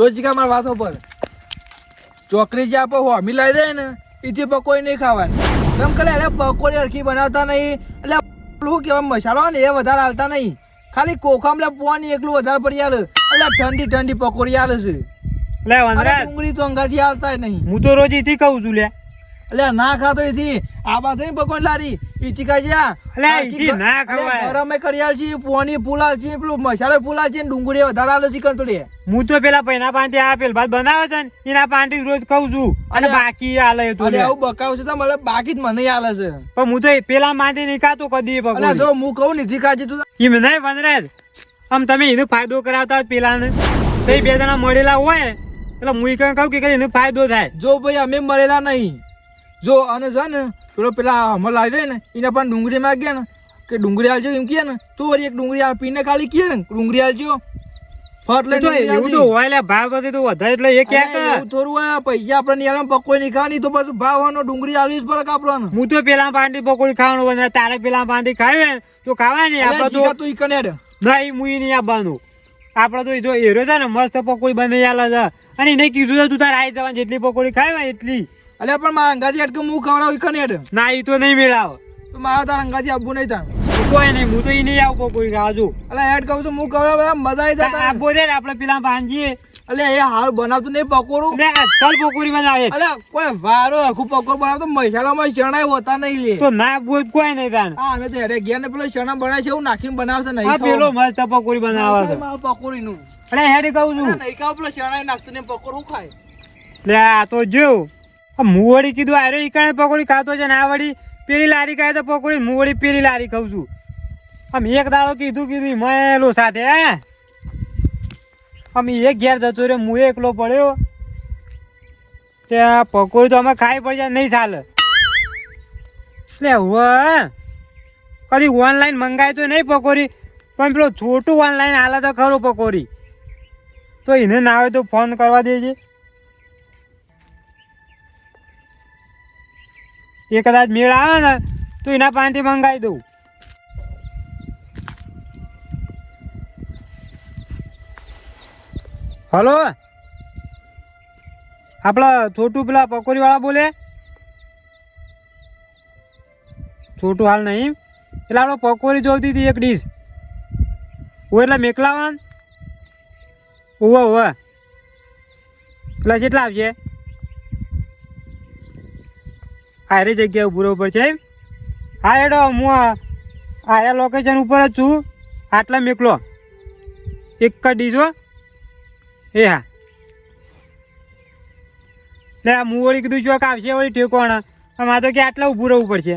જો જીગા મારા વાતો પર? ચોકરી જે આપો હોમી લઈ રહે ને એથી પકોડી નહીં ખાવાની. કેમ કે અરે પકોડી હરખી બનાવતા નહીં. એટલે શું કેવાય મસાલો ને એ વધારે હાલતા નહીં. ખાલી કોખામ લે પોવાની એકલું વધારે પડી આલે. એટલે ઠંડી ઠંડી પકોડી આલે છે. લે અને ડુંગળી તો અંગાથી હાલતા નહીં. હું તો રોજ એથી કહું છું લે. એટલે ના ખાતો એથી. આ બાજુ ભગવાન લારી. ઈથી જા. અલે ઈથી ના ખવાય. ગરમે કરી આલ છે પોની ફૂલ છી પેલું મસાલો ફૂલ છી ડુંગળી વધારે આલે છે કંટોળી હું તો પેલા પૈના પાંતી આ પેલ ભાત બનાવે છે ને એના પાંતી રોજ ખાઉં છું. અને બાકી આલે તું અલે. આવું બકાવ છું તો મને બાકી જ મને આલે છે. પણ હું તો પેલા માંથી નહીં ખાતો કદી ભગવાન અલે જો હું કહું નથી ખાજી તું. એમ નહીં વનરાજ આમ તમે એનો ફાયદો કરાવતા પેલાને. તો બે જણા મળેલા હોય એટલે હું કહું કે એનો ફાયદો થાય. જો ભાઈ અમે મળેલા નહીં. જો અને છે ને પેલો પેલા અમર લાવી રહે ને એને પણ ડુંગળી માંગ્યા ને કે ડુંગળી આલજો એમ કહે ને તો વળી એક ડુંગળી આપીને ખાલી કહે ને ડુંગળી આલજો. ફટ લઈને તો એવું તો હોય ભાવ નથી તો વધારે એટલે એ ક્યાં થોડું હોય પૈસા આપણે નિયાળમાં પકોઈ નહીં ખાવાની તો ભાવ આનો ડુંગળી આલવી જ આપણને. હું તો પેલા પાંડી પકોડી ખાવાનું બને તારે પેલા પાંડી ખાવે તો ખાવાની આપણે તો ઈ કને હેડ. નહીં મુઈ નહીં આપવાનું. આપણે તો જો એરો છે ને મસ્ત પકોડી બની આલે છે. અને એને કીધું તું તારે આવી જવાની જેટલી પકોડી ખાય એટલી. અલ્યા પણ મારા અંગાથી અટકે હું ખવડાવું ઈ કને હેડ. ના એ તો નહીં મેળાવ. તો મારા તારા અંગાથી આપવું નહીં તાર કોઈ નહીં હું તો ઈ નહીં આવું કોઈ રાજુ અલ્યા હેડ કહું છું હું ખવડાવ મજા આવી જાય આપો દે આપણે પેલા ભાંજીએ અલે એ હાલ બનાવતું નહીં પકોડું. ને અસલ પકોડી બનાવે અલે કોઈ વારો આખું પકોડ બનાવતો મસાલામાં ચણાય હોતા નહીં લે. તો ના બોલ કોઈ નહીં તાન હા અમે તો હેડે ગયા ને પેલો ચણા બનાવે છે એવું નાખીને બનાવશે નહીં આ પેલો મસ્ત પકોડી બનાવે છે. પકોડી નું અરે હેડી કહું છું. નહીં કહું પેલો ચણા નાખતું ને પકોડ હું ખાય. લે આ તો જો. મુવડી કીધું આરે ઈકાણે પકોડી ખાતો છે ને વળી પેલી લારી ખાય તો પકોડી વળી પેલી લારી ખાઉં છું. આમ એક દાડો કીધું કીધું મેલો સાથે, હે. આમ એક ઘેર જતો રહ્યો હું એકલો પડ્યો. ત્યાં પકોડી તો અમે ખાઈ પડી જાય નહીં ચાલે લે હવે કદી ઓનલાઈન મંગાય તો નહીં પકોડી, પણ પેલો છોટું ઓનલાઈન હાલે તો ખરું પકોડી. તો એને ના હોય તો ફોન કરવા દેજે. એ કદાચ મેળ આવે ને, તો એના પાસેથી મંગાવી દઉં. હલો? આપણા છોટું પેલા પકોરીવાળા બોલે? છોટું હાલ નહીં. એટલે આપણે પકોરી જોઈતી હતી એક ડીશ. ઓ એટલે મેકલાવાન? ઓવા ઓવા પેલા કેટલા આવશે આરે જગ્યા ઉભું ઉપર એમ? હા એડો હું આયા લોકેશન ઉપર જ છું. આટલા મેકલો. એક જ ડીશો એ હા. એટલે હું વળી કીધું ચોક આવશે વળી ઠેકોણા. આમ તો કે આટલા ઊભું રહેવું પડશે.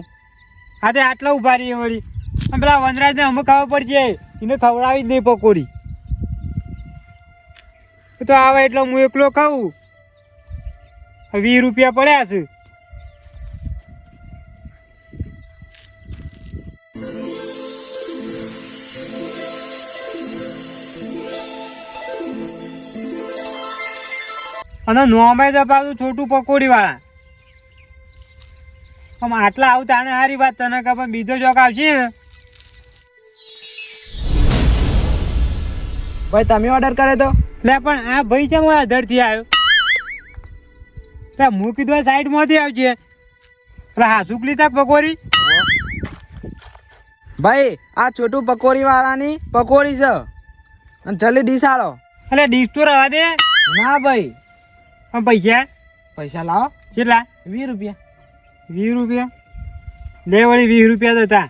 હા તે આટલા ઊભા રહીએ વળી. પેલા વનરાજને અમે ખાવા પડશે. એને ખવડાવી જ નહીં પકોડી. તો આવે એટલે હું એકલો ખાઉં. વીસ રૂપિયા પડ્યા છે. અને નોમે જ પાછું છોટું પકોડીવાળા. આમ આટલા આવતા ને સારી વાત તને કે પણ બીજો ચોક આવશે? ભાઈ તમે ઓર્ડર કરે તો? લે પણ આ ભાઈ છે હું આધરથી આવ્યો? લે હું કીધું સાઈડમાંથી આવજે. એટલે હા શું લીધા પકોડી. ભાઈ આ છોટું પકોડીવાળાની પકોડી છે. અને જલ્દી ડીશ આલો. એટલે ડીશ તો રવા દે. ના ભાઈ. પૈસા? પૈસા લાવો. કેટલા? વીસ રૂપિયા. વીસ રૂપિયા? લે વળી વીસ રૂપિયા તો હતા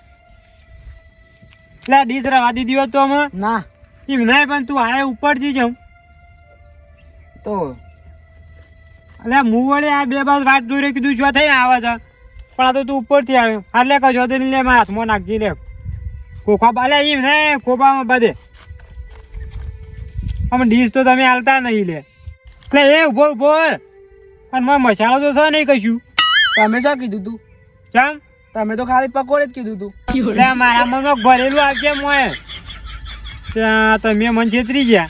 એટલે ડીશ રવા દીધી હોત તો અમે ના. એમ નહીં પણ તું આયા ઉપરથી જમ તો? એટલે હું વળી આ બે બાજુ વાત દૂર કીધું જો થઈને આવે છે. પણ આ તો તું ઉપરથી આવ્યો. હા લે કશો તો લે મારા હાથમાં નાખી લે ખોખા બાલે એમ ને ખોખામાં બધે. આમ ડીશ તો તમે હાલતા નહીં લે. એટલે એ ઊભો ઊભો અને મારો મસાલો તો છે નહીં કશું. તમે શા કીધું તું? ચમ? તમે તો ખાલી પકોડે જ કીધું તું. એટલે મારા મનમાં ભરેલું આવજે મોએ. ત્યાં તમે મને છેતરી ગયા.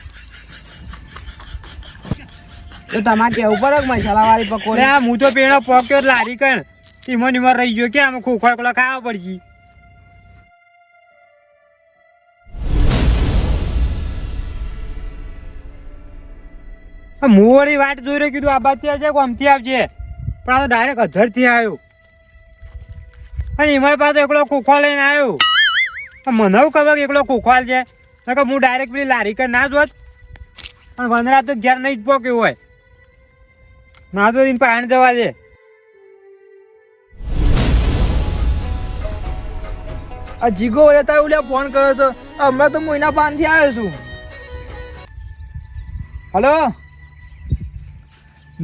તો તમારે કેવું પડે કે મસાલા વાળી પકોડી હું તો પેલો પોક્યો લારી કણ. ઈમો નીમો રહી ગયો. કે આમ ખોખો એકલો ખાવા પડશે? હું વળી વાટ જોઈ રહ્યો કીધું આ બાજુથી આવજે આમથી આવજે. પણ આ તો ડાયરેક્ટ અધરથી આવ્યો. અને એમાં પાછો એકલો કુખો લઈને આવ્યો. મને એવું ખબર કે એકલો કુખવાલ છે નકર હું ડાયરેક્ટ પેલી લારી કર ના જોત. પણ વનરા તો ઘેર નહીં જ પોક્યું હોય. ના તો એને પાણી જવા દે. આ જીગો રહેતા ઓલા ફોન કર્યો છો. હમણાં તો હું એના પાનથી આવ્યો છું. હલો?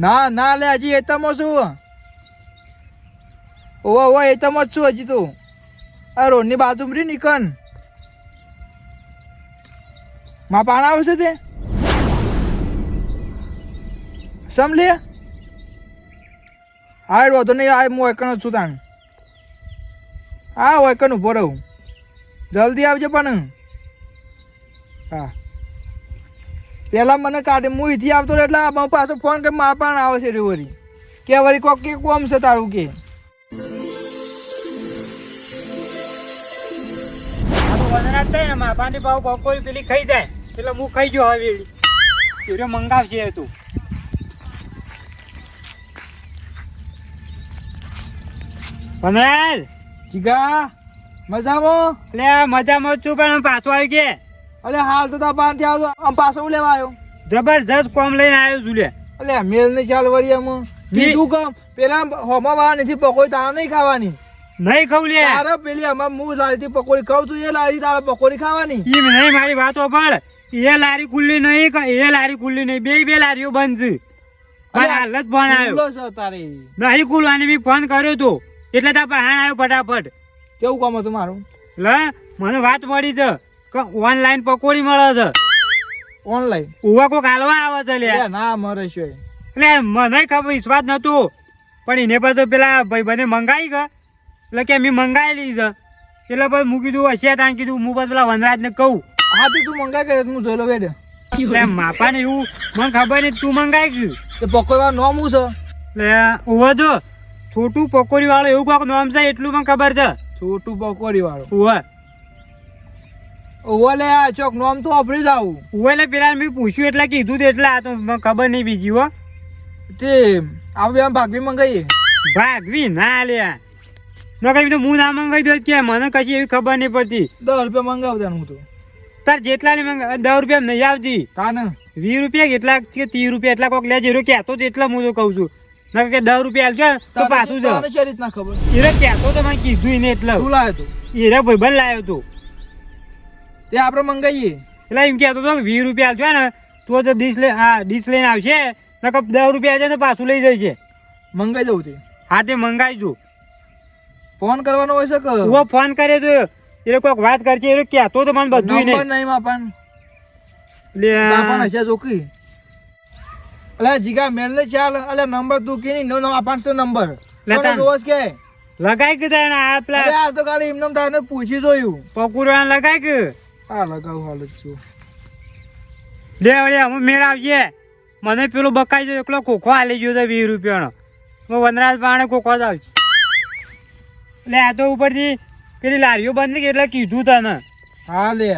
ના ના લે હજી એતામાં છું. ઓવા ઓવા એતામાં જ છું હજી તો. આ રોડની બાજુમાં રહી નિકનમાં પાણ આવશે તે? સમ લે? હા વાંધો નહીં, આ હું એકણ જ છું તાણ. હા હું ઊભો રહું. જલ્દી આવજે પણ. હા. પેલા મને કાઢે હું અહીંથી આવતો એટલે મારો પાછો ફોન કે મારા પણ આવે છે રે વળી કે વળી કોક કે કોમ છે તારું કે. મારા પાણી ભાવ બપોરી પેલી ખાઈ જાય એટલે હું ખાઈ ગયો હવે મંગાવશે તું. વનરાજ! જીગા મજામાં? એટલે મજામાં જ છું પણ પાછો આવી ગયા. અલે હાલ તો તા પાનથી આવતો આમ પાછો લેવા આવ્યો? જબરજસ્ત કોમ લઈને આવ્યો છું લે. અલે મેલ ને ચાલ વળી એમ. બીજું કામ પેલા હોમા વાળા નથી પકોડી તારા નહીં ખાવાની. નહીં ખાવ લે. તારે પેલી આમાં હું લારીથી પકોડી ખાઉં તું એ લારી તારે પકોડી ખાવાની. ઈ નહીં મારી વાતો પણ એ લારી ખુલ્લી નહીં એ લારી ખુલ્લી નહીં બે બે લારીઓ બંધ. છે હાલત ફોન આવ્યો. તારે. નહીં ખુલવાની બી ફોન કર્યો તો એટલે તાર પહાણ આવ્યો ફટાફટ. કેવું કામ હતું મારું? લે મને વાત મળી છે. કે ઓનલાઈન પકોડી મળે છે. ઓનલાઈન ઉવા કોક હાલવા આવે છે લે ના મરે છે. એટલે મને ખબર વિશ્વાસ નતું પણ એને પછી પેલા ભાઈ બને મંગાવી ગયા એટલે કે મેં મંગાવેલી છે. એટલે પછી મૂકી કીધું હશે ત્યાં કીધું. હું પછી પેલા વનરાજને કહું. હા તો તું મંગાવી કે હું જોઈ લો બેડ. એટલે માપાને એવું મને ખબર નહીં તું મંગાવી ગયું. તો પકોડી વાળા નોમ હું છે? એટલે ઉવા જો છોટું પકોડી વાળો એવું કોક નોમ છે એટલું મને ખબર છે. છોટું પકોડી વાળો ઉવા. ઓવો લે આ ચોક નોમ તો ઓફરી જાવું. ઓલે પેલા મેં પૂછ્યું એટલે કીધું તો એટલે આ તો મને ખબર નહીં બીજી હો. તે આપણે બે ભાગવી મંગાવીએ ભાગવી? ના લ્યા ન કહી તો હું ના મંગાવી દઉં કે મને કશી એવી ખબર નહીં પડતી. દસ રૂપિયા મંગાવતા હું તો. તાર જેટલાની મંગા દસ રૂપિયા નહીં આવતી. તા ને વીસ રૂપિયા કેટલા કે ત્રીસ રૂપિયા એટલા કોક લે રહ્યો કહેતો જ એટલા હું તો કહું છું. ના કે દસ રૂપિયા આવજો તો પાછું જાવ એને કહેતો તો મને કીધું એને એટલે. તું લાવે એ ભાઈ ભાઈ લાવ્યો તો. તે આપણે મંગાઈએ. એટલે એમ કહેતો હતો કે વીસ રૂપિયા આલજો ને તો તો ડીશ લઈ હા ડીશ લઈને આવશે નકર દસ રૂપિયા છે તો પાછું લઈ જશે મંગાઈ દઉં છે હા તે મંગાવી દઉં ફોન કરવાનો હોય છે કે? હું ફોન કરે તો એ કોઈક વાત કરશે એ કહેતો તો મને બધું નંબર નહીં નહીં માપન લે પણ હશે ચોકી અલે જીગા મેલ ને ચાલ. અલે નંબર તું કે નહીં? નો માપન છે નંબર. લેતા. રોજ કે? લગાઈ કે આ પેલા આ તો ખાલી એમને તારે પૂછી જોયું. પકુરવા લગાઈ કે? હા લગાવું હાલ જ છું. લે વળે અમે મેળ આવજે. મને પેલું બકાઈ જાય એકલો કોખો હાલી ગયો તો વીસ રૂપિયાનો. હું વનરાજ પાણે કોખો જ આવશે એટલે આ તો ઉપરથી પેલી લારીઓ બંધ એટલે કીધું તને. હા લે.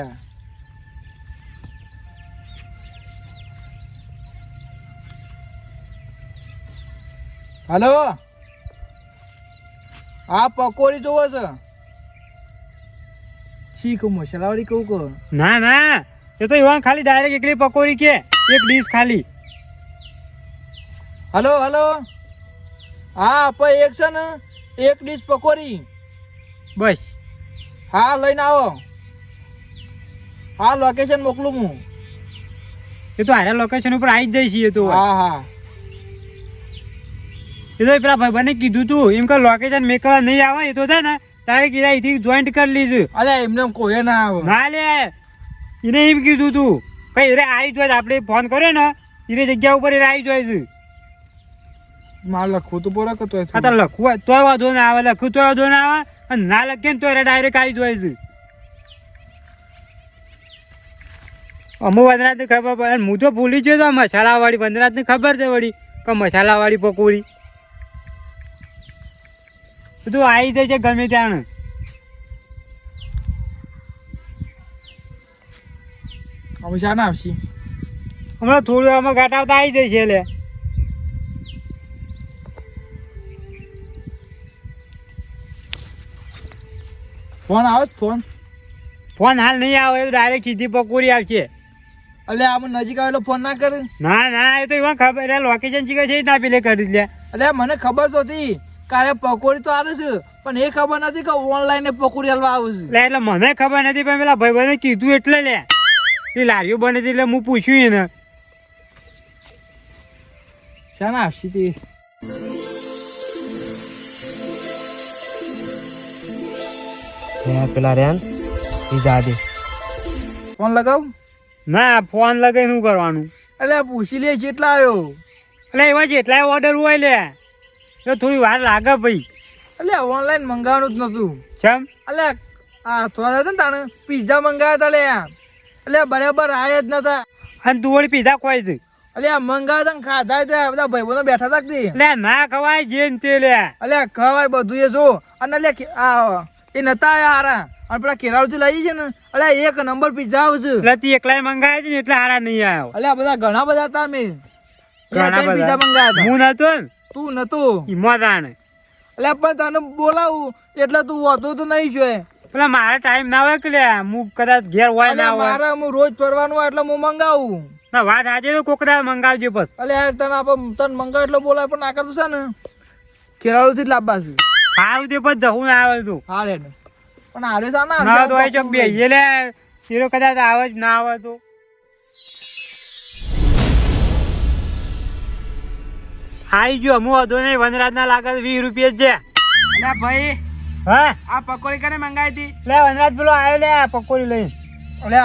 હલો? હા પકોડી જોવો છે? શીખ મસાલાવાળી કહું કહો. ના ના. એ તો એવા ખાલી ડાયરેક્ટ એકલી પકોડી કે. એક ડીશ ખાલી. Hello hello. હા પણ એક છે ને એક ડીશ પકોડી. બસ. હા લઈને આવો. હા લોકેશન મોકલું હું. એ તો હારે લોકેશન ઉપર આવી જ જઈ છીએ એ તો. હા હા. એ તો પેલા ભાઈ કીધું તું એમ કે લોકેશન મેકવા નહીં આવે એ તો છે ને તારે કીધા અહીંથી જોઈન્ટ કરી લીધું. અરે એમને કોઈ ના આવે. ના લે. એને એમ કીધું તું. કઈ રે આવી જોઈએ આપણે ફોન કર્યો ને એને જગ્યા ઉપર એ આવી જોઈએ છે. મારે લખવું તો બોલો કે તોય તારે તો લખવું તોય વાંધો ના આવે લખું તો વાંધો ના આવે અને ના લખીએ ને તોય રે ડાયરેક્ટ આવી જોઈએ છે. અમુક વંદરાજને ખબર પડે હું તો ભૂલી ગયો તો મસાલાવાળી વંદરાજને ખબર છે વળી કે મસાલાવાળી પકોડી. બધું આવી જાય છે ગમે ત્યાં હવે શા ના આવશી. હમણાં થોડું આમાં ઘટાવતા આવી જાય છે લે. ફોન આવે છે ફોન? ફોન હાલ નહીં આવે તો ડાયરેક્ટ સીધી પકોરી આવશે. એટલે આમ નજીક આવેલો ફોન ના કરે. ના ના એ તો એવા ખબર લોકેશન લોકેશન શીખે છે ના પેલે કરી લે. એટલે મને ખબર તો હતી. કારે પકોડી તો આવે છે પણ એ ખબર નથી કે ઓનલાઈન પકોડી હલવા આવે છે. એટલે મને ખબર નથી પણ પેલા ભાઈ કીધું એટલે લે. એ લારીઓ બને છે એટલે હું પૂછ્યું એને. શાના આપશે તે. પેલા રેન એ દાદી ફોન લગાવ? ના ફોન લગાવી શું કરવાનું? એટલે પૂછી લે જેટલા આવ્યો. એટલે એવા જેટલા ઓર્ડર હોય લે. તો થોડી વાર લાગે ભાઈ. એટલે ઓનલાઈન મંગાવવાનું જ નતું કેમ એટલે આ થોડા હતા ને તાણે પીઝા મંગાવ્યા હતા લે એટલે બરાબર આયા જ નતા. અને તું વળી પીઝા ખવાય છે. એટલે મંગાવ્યા હતા ને ખાધા હતા બધા ભાઈબંધો બેઠા હતા એટલે ના ખવાય જે ને તે લે. એટલે ખવાય બધું એ જો. અને એટલે આ એ નતા આયા હારા. અને પેલા કેરાળથી લઈ છે ને અલે એક નંબર પીઝા આવશે. એટલે તી એકલાય મંગાવ્યા છે ને એટલે હારા નહીં આવ્યો એટલે બધા ઘણા બધા હતા મેં ઘણા પીઝા બધા. મંગાવ્યા હું નતો ને? હતા તું નતું. તાણે એટલે પણ તને બોલાવું એટલે તું હોતો તો નહીં છે. એટલે મારે ટાઈમ ના હોય કે હું કદાચ ઘેર હોય ના હોય. મારે હું રોજ ફરવાનું હોય એટલે હું મંગાવું. ના વાત આજે તો કોકડા મંગાવજે બસ. એટલે યાર તને આપ તને મંગાવ એટલે બોલાય પણ ના કરતું છે ને. કેરાળુથી થી લાવવા છે. સારું તે પછી જવું ના આવે તું. હા રે પણ હારે છે ના તો ચોક બે લે. શીરો કદાચ આવે જ ના આવે તો. આઈ ગયો. હું હતો નહીં વનરાજ ના લાગે વીસ રૂપિયા જ છે. અલ્યા ભાઈ હા? આ પકોડી કને મંગાવી હતી? લે વનરાજ પેલો આવ્યો લે આ પકોડી લઈ. એટલે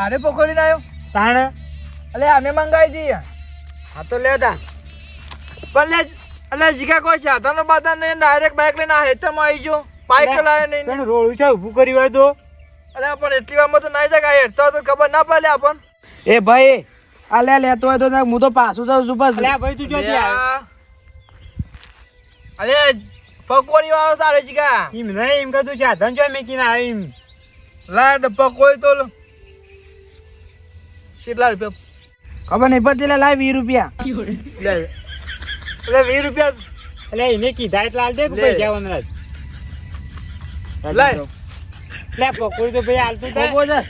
આરે પકોડી લાવ્યો તાણ? એટલે અમે મંગાવી હતી. હા તો લેતા પણ લે એટલે જીગા કોઈ સાધનો બાધા નહીં ડાયરેક્ટ બાઇક લઈને આ હેઠળમાં આવી ગયો. બાઇક લાવે નહીં. પણ રોડું છે ઊભું કર્યું હોય તો. અલ્યા પણ એટલી વારમાં તો નાઈ જાય હેઠતો તો ખબર ના પડે આપણ એ ભાઈ લે લેતો હોય તો હું તો પાછું જાઉં છું બસ. અલે ભાઈ તું જોતી અરે પકોડી વાળો સારો જીગા એમ નહીં એમ કહેતું સાધન જો મેકીને આવ્યો એમ. લાડ પકોડી તો લો. કેટલા રૂપિયા? ખબર નહીં પડતી લે લાય વીસ રૂપિયા. લે. એટલે વીસ રૂપિયા એટલે એને કીધા એટલે હાલ દે કે લે. પૈસા વનરાજ. લાય લે પકોડી તો ભાઈ હાલતું થાય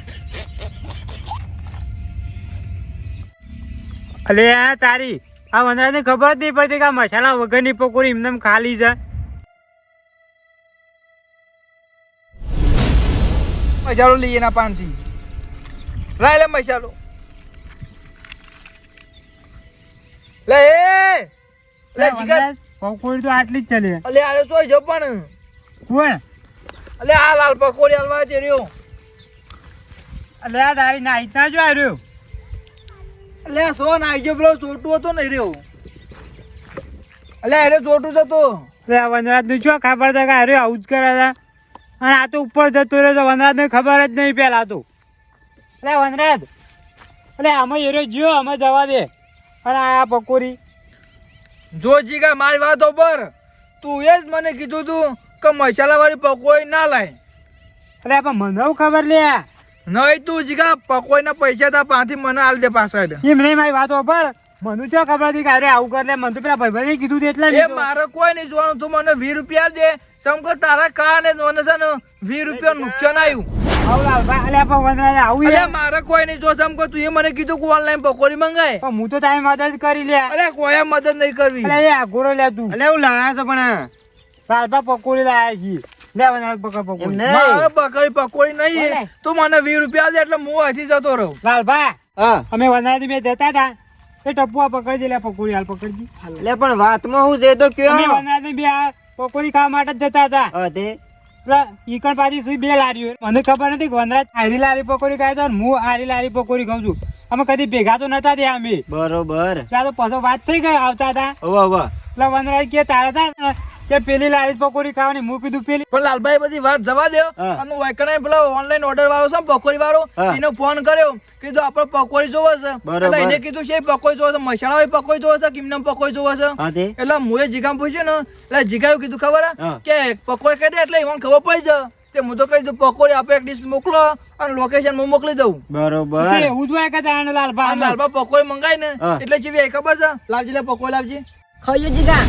અલે આ તારી આ વનરાજને ખબર જ નહીં પડતી કે આ મસાલા વગરની પકોડી એમને ખાલી છે. મસાલો લઈએ ના પાનથી. લાય લે મસાલો. લે એ! લે પકોડી તો આટલી જ ચાલે. અલે આરે સોય જો પણ. કોણ? અલે આ લાલ પકોડી હલવા તે રહ્યો. અલે આ તારી નાઈટ ના જો આવ્યો અલે આ સો નાઈ ગયો પેલો ચોટું હતો ને રહ્યો અલે અરે ચોટું જતો એટલે વનરાજ વનરાજનું શું ખબર છે કે અરે આવું જ કરે છે? અને આ તો ઉપર જતો રહ્યો છે વનરાજને ખબર જ નહીં પેલા તો. એટલે વનરાજ. એટલે આમાં એરો જીઓ અમે જવા દે. અને આ પકોડી. જો જીગા મારી વાતો ઉપર તું એ જ મને કીધું તું કે મસાલા વાળી પકોડી ના લાય. અરે પણ મને ખબર લે. નહીં તું જીગા પકોડીના પૈસા તા પાથી મને આલ દે પાછળ. એમ નહીં મારી વાત પર મને શું ખબર હતી કે અરે આવું કર મને તો પેલા ભાઈ કીધું હતું એટલે એ મારે કોઈ નહીં જોવાનું તું મને વીસ રૂપિયા દે. સમકો તારા કા ને મને છે ને વીસ રૂપિયા નુકસાન આવ્યું અલે મારે કોઈ નહીં જો સમકો તું એ મને કીધું કે ઓનલાઈન પકોડી મંગાય. હું તો તારી મદદ કરી લે. અરે કોઈ મદદ નહીં કરવી. અલે આગોરો લે તું. એટલે હું લાયા છો પણ. લાલભા પકોડી લાયા છીએ. પકોડી મારે બકરી પકોડી નહીં. તું મને વીસ રૂપિયા દે એટલે હું અહીંથી જતો રહું. લાલભા હા. અમે વનરાજ બે જતા હતા એ ટપુઆ પકડજે લે પકોડી હાલ પકડજી. એટલે પણ વાતમાં હું છે તો અમે વનરાજ બે પકોડી ખાવા માટે જ જતા હતા હા તે. ઈકણ પાછી સુઈ બે લારીઓ. મને ખબર નથી વનરાજ આરી લારી પકોડી ખાય તો હું આરી લારી પકોડી ખાઉં છું. અમે કદી ભેગા તો નતા થયા અમે. બરોબર. ત્યાં તો પાછો વાત થઈ ગઈ આવતા હતા એટલે વનરાજ કે તારા હતા કે પેલી લારી પકોડી ખાવાની. મૂકી કીધું પેલી પણ લાલભાઈ બધી વાત જવા દે હા. અને વાયકણે પેલો ઓનલાઈન ઓર્ડર વાળો છે ને પકોડી વાળો એનો ફોન કર્યો. કીધું આપણે પકોડી જોવો છે. એટલે એને કીધું છે પકોડી જોવો છે? મસાલા વાળી પકોડી જોવો છે? કિમનમ પકોડી જોવો છે? એટલે મુએ જીગામ પૂછ્યું ને એટલે જીગાયું કીધું ખબર હે? કે પકોડી કહી દે એટલે એમાં ખબર પડી છે તે હું તો કહી દઉં પકોડી આપે એક ડીશ મોકલો અને લોકેશન હું મોકલી દઉં. બરોબર. એવું જ હોય કે તાણે લાલભા લાલભા લાલબા પકોડી મંગાઈ ને એટલે જેવી ખબર છે? લાવજી લે પકોડી લાવજી. ખાઈ જીગા.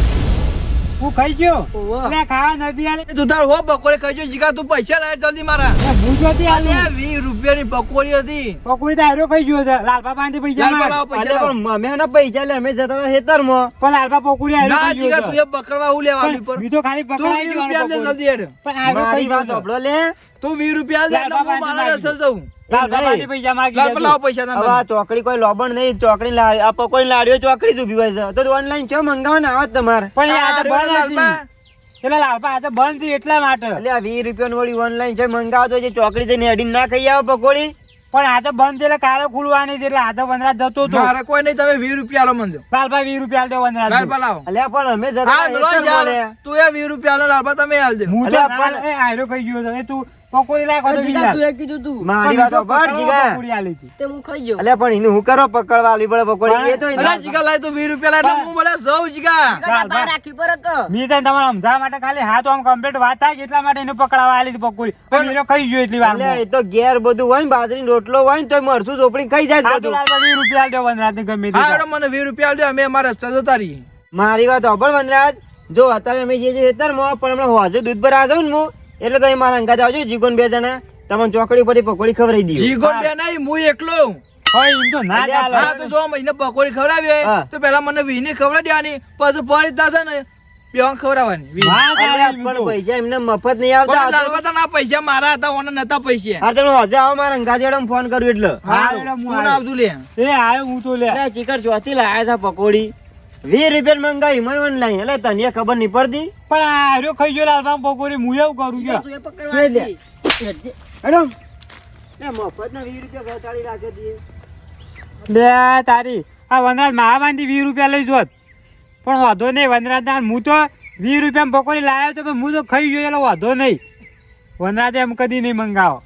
હું ખાઈ ગયો? એટલે ખાવા નથી આલે. તું તાર હો પકોડી ખાઈ જીગા તું પૈસા લાય જલ્દી મારા. હું જોતી આલી. અલ્યા વીસ રૂપિયાની પકોડી હતી. પકોડી તો આયરો ખાઈ ગયો છે. લાલબા પાસે પૈસા માં પૈસા પણ અમે ના પૈસા લે અમે જતા હતા ખેતરમાં. પણ લાલબા પકોડી આયરો ના જીગા તું એ પકડવા હું લેવા આવી પર. બીજો ખાલી પકડાઈ ગયો રૂપિયા લે જલ્દી હેડ. પણ મારી ખાઈ વાત ગયો લે. તું વીસ રૂપિયા લે એટલે હું મારા રસ્તે જઉં. ચોકડી કોઈ લોબણ નહીં ચોકડી લાડી આ પકોડી ચોકડી જ હોય છે. તો ઓનલાઈન મંગાવવાના તમારે? પણ એટલે આ તો બંધ એટલા માટે. એટલે વીસ વળી જે ચોકડી જઈને હેડીને ના ખાઈ આવો પકોડી. પણ આ તો બંધ છે એટલે કાલે ખુલવાની છે એટલે આ તો વંદરા જતો હતો મારે કોઈ નહીં તમે વીસ રૂપિયા લો મંજો લાલબા વીસ રૂપિયા આલજો વંદરા લાવો. અલ્યા પણ અમે જતા તું એ વીસ રૂપિયા લો લાલબા તમે હાલ હું તો આયરો કહી ગયો તું પકોડી લાય તો જીગા તું કીધું તું. મારી વાત બીજો પકડવા જીગા. પકોડી આલી છે. તે હું ખાઈ ગયો અલ્યા પણ એનું હું કરો પકડવા આલી પડે પકોડી? એ તો એના- જીગા લાય તું વીસ રૂપિયા લાય હું બોલે જઉં જીગા. જીગા રાખી પર હતો મેં તને તમારા સમજાવવા માટે ખાલી હાથ આમ કમ્પ્લીટ વાત થાય એટલા માટે એને પકડાવા આલી પકોડી. પણ એનો ખાઈ ગયો એટલી અલ્યા એ તો ઘેર બધું હોય ને બાજરીનો રોટલો હોય ને તો મરસું ચોપડી ખાઈ જાય બધું. રૂપિયા આલજો વનરાજ ગમે તે હા મને વીસ રૂપિયા આલજો અમે અમારા રસ્તે જતા મારી વાત સાંભળ વનરાજ. જો અત્યારે અમે જે છે ખેતરમાં પણ હમણાં હોજે દૂધ ભરા જાઉં ને હું એટલે તમે મારા અંગાત આવજો જીગોન બે જણા. તમને ચોકડી પર પકોડી ખવડાવી દીધી જીગોન બે નહીં હું એકલો. હોય એમ તો ના અલ્યા, ચાલે. હા તો જો મહિને પકોડી ખવડાવી તો પેલા મને વીસની ખવડાવી દેવાની પછી ફરી થશે ને પેવા ખવડાવવાની. ના પૈસા એમને મફત નહીં આવતા. તને પૈસા મારા હતા ઓને નતા પૈસા. હા તમે હોજે આવો મારા અંગાત ફોન કર્યો એટલે. હા, હા લે. એ આયો હું તો લે. ચીકર ચોથી લાયા છે પકોડી. વીસ રૂપિયા મંગાવી મેં ઓનલાઈન એટલે તને ખબર નહીં પડતી? પણ આ રહ્યો ખાઈ ગયો લાલબા પકોડી હું એવું કરું છું. એ. હેડો. એ મફતના વીસ રૂપિયા ઘટાડી રાખે છે. લે તારી. આ વનરાજ મહાવાનથી વીસ રૂપિયા લઈ જોત. પણ વાંધો નહીં વનરાજ ના હું તો વીસ રૂપિયા પકોડી લાવ્યો તો પણ હું તો ખાઈ ગયો એટલે વાંધો નહીં. વનરાજે એમ કદી નહીં મંગાવો.